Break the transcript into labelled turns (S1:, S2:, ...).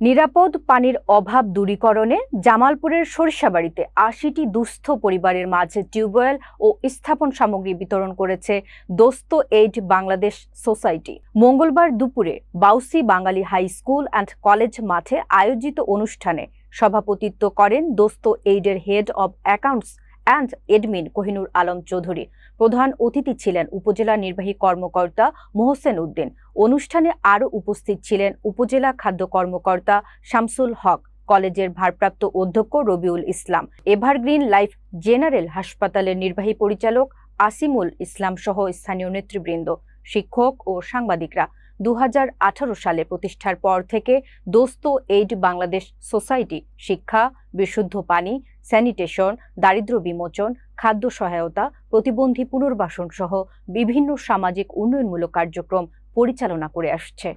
S1: নিরাপদ পানির অভাব দূরীকরণে জামালপুরের সরিষাবাড়িতে আশিটি দুস্থ পরিবারের মাঝে টিউবওয়েল ও স্থাপন সামগ্রী বিতরণ করেছে দোস্ত এইড বাংলাদেশ সোসাইটি। মঙ্গলবার দুপুরে Bausi Bangali high school and college মাঠে আয়োজিত অনুষ্ঠানে সভাপতিত্ব করেন দোস্ত এইডের head of accounts and admin Kohinoor Alam Chowdhury. প্রধান অতিথি ছিলেন উপজেলা নির্বাহী কর্মকর্তা মোহসেন উদ্দিন। অনুষ্ঠানে আরও উপস্থিত ছিলেন উপজেলা খাদ্য কর্মকর্তা শামসুল হক, কলেজের ভারপ্রাপ্ত অধ্যক্ষ Rabiul Islam, evergreen life general হাসপাতালের নির্বাহী পরিচালক আসিমুল ইসলাম সহ স্থানীয় নেতৃবৃন্দ, শিক্ষক ও সাংবাদিকরা। দু হাজার আঠারো সালে প্রতিষ্ঠার পর থেকে দোস্ত এইড বাংলাদেশ সোসাইটি শিক্ষা, বিশুদ্ধ পানি স্যানিটেশন দারিদ্র বিমোচন, খাদ্য সহায়তা, প্রতিবন্ধী পুনর্বাসন সহ বিভিন্ন সামাজিক উন্নয়নমূলক কার্যক্রম পরিচালনা করে আসছে।